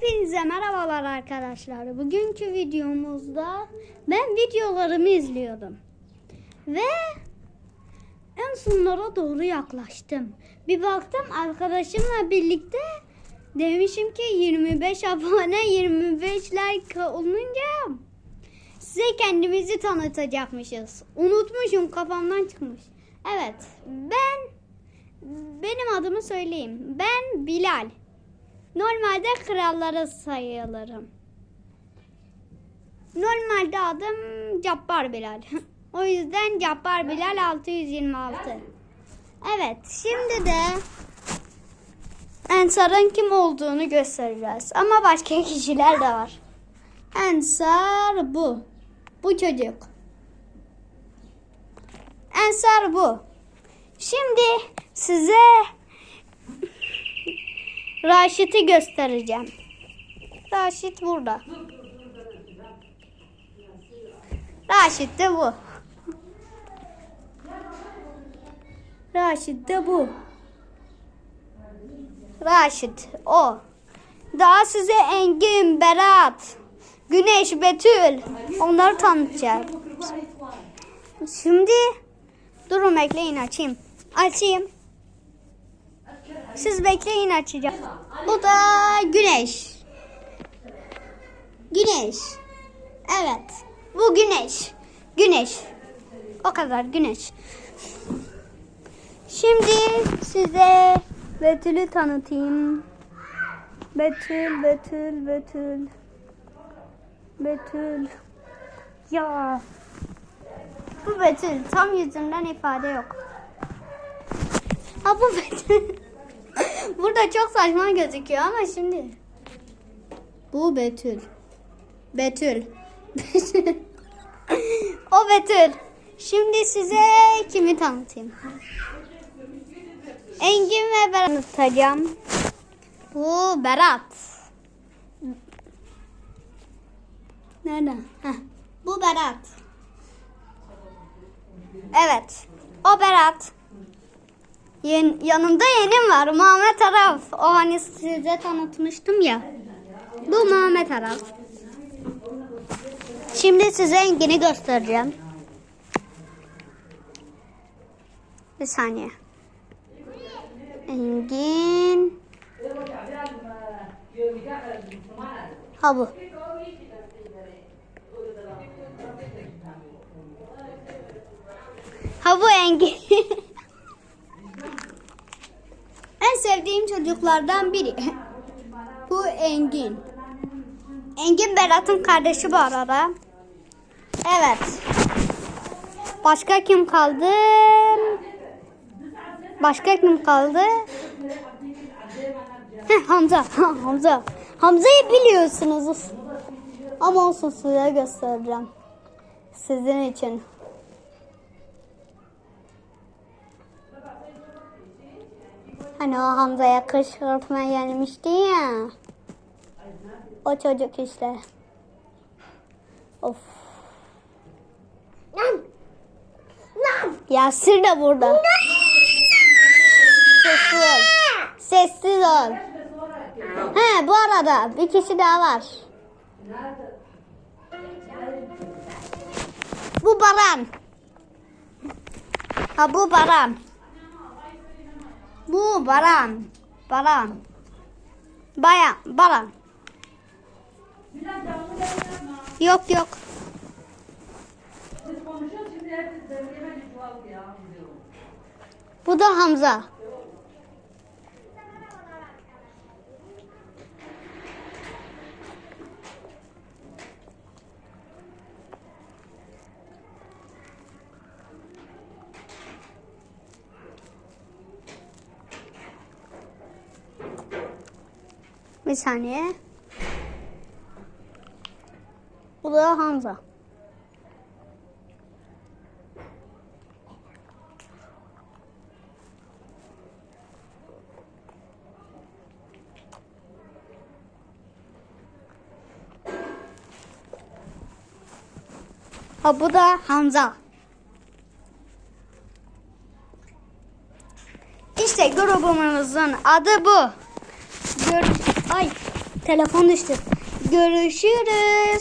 Hepinize merhabalar arkadaşlar. Bugünkü videomuzda ben videolarımı izliyordum. Ve en sonlara doğru yaklaştım. Bir baktım arkadaşımla birlikte demişim ki 25 abone 25 like olunca size kendimizi tanıtacakmışız. Unutmuşum kafamdan çıkmış. Evet ben benim adımı söyleyeyim. Ben Bilal. Normalde krallara sayılırım. Normalde adım Cabbar Bilal. o yüzden Cabbar Bilal 626. Evet şimdi de Ensar'ın kim olduğunu göstereceğiz. Ama başka kişiler de var. Ensar bu. Bu çocuk. Ensar bu. Şimdi size Raşit'i göstereceğim. Raşit burada. Raşit de bu. Raşit de bu. Raşit o. Daha size Engin, Berat, Güneş, Betül onları tanıtacağım. Şimdi durun bekleyin açayım. Açayım. Siz bekleyin açacağım. Bu da güneş. Güneş. Evet. Bu güneş. Güneş. O kadar güneş. Şimdi size Betül'ü tanıtayım. Betül, Betül, Betül. Betül. Ya. Bu Betül. Tam yüzünden ifade yok. Ha bu Betül. Burada çok saçma gözüküyor ama şimdi. Bu Betül. Betül. o Betül. Şimdi size kimi tanıtayım? Engin ve Berat tanıtacağım. Bu Berat. Nerede? Heh. Bu Berat. Evet. O Berat. Yen, yanımda yeğenim var. Muhammed Araf. O hani size tanıtmıştım ya. Bu Muhammed Araf. Şimdi size Engin'i göstereceğim. Bir saniye. Engin. Ha bu. Ha bu Engin. En sevdiğim çocuklardan biri. Bu Engin. Engin Berat'ın kardeşi bu arada. Evet. Başka kim kaldı? Başka kim kaldı? Heh, Hamza. Hamza. Hamza'yı biliyorsunuz. Ama olsun size göstereceğim. Sizin için. Hani o Hamza'ya kışkırtma gelmişti ya. O çocuk işte. Of. Yasir de burada. Sessiz ol. Sessiz ol. He bu arada bir kişi daha var. Bu Baran. Ha bu Baran. Bu Baran. Baran. Bayan. Baran. Yok yok. Bu da Hamza. Bir saniye. Bu da Hamza. Ha bu da Hamza. İşte grubumuzun adı bu. Gör Ay Telefon düştü. Görüşürüz.